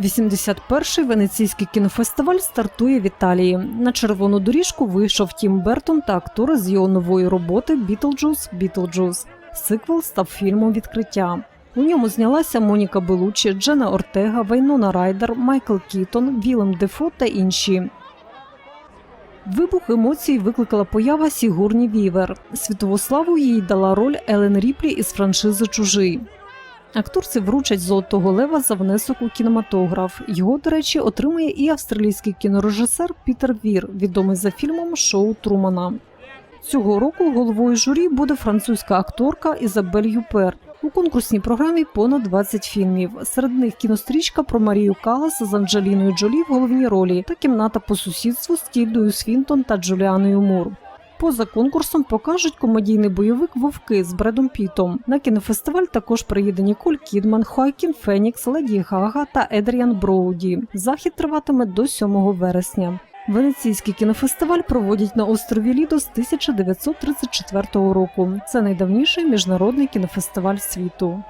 81-й венеційський кінофестиваль стартує в Італії. На червону доріжку вийшов Тім Бертон та актори з його нової роботи Бітлджус Бітлджус. Сиквел став фільмом відкриття. У ньому знялася Моніка Белучі, Джена Ортега, Вайнона Райдер, Майкл Кітон, Вілем Дефо та інші. Вибух емоцій викликала поява Сігурні Вівер. Світову славу їй дала роль Елен Ріплі із франшизи Чужий. Акторці вручать золотого лева за внесок у кінематограф. Його, до речі, отримує і австралійський кінорежисер Пітер Вір, відомий за фільмом Шоу Трумана. Цього року головою журі буде французька акторка Ізабель Юпер. У конкурсній програмі понад 20 фільмів. Серед них кінострічка про Марію Калас з Анджеліною Джолі в головній ролі та кімната по сусідству з Тільдою Свінтон та Джуліаною Мур. Поза конкурсом покажуть комедійний бойовик Вовки з Бредом Пітом. На кінофестиваль також приїде Ніколь Кідман, Хоакін Фенікс, Леді Гага та Едріан Броуді. Захід триватиме до 7 вересня. Венеційський кінофестиваль проводять на острові Лідо з 1934 року. Це найдавніший міжнародний кінофестиваль світу.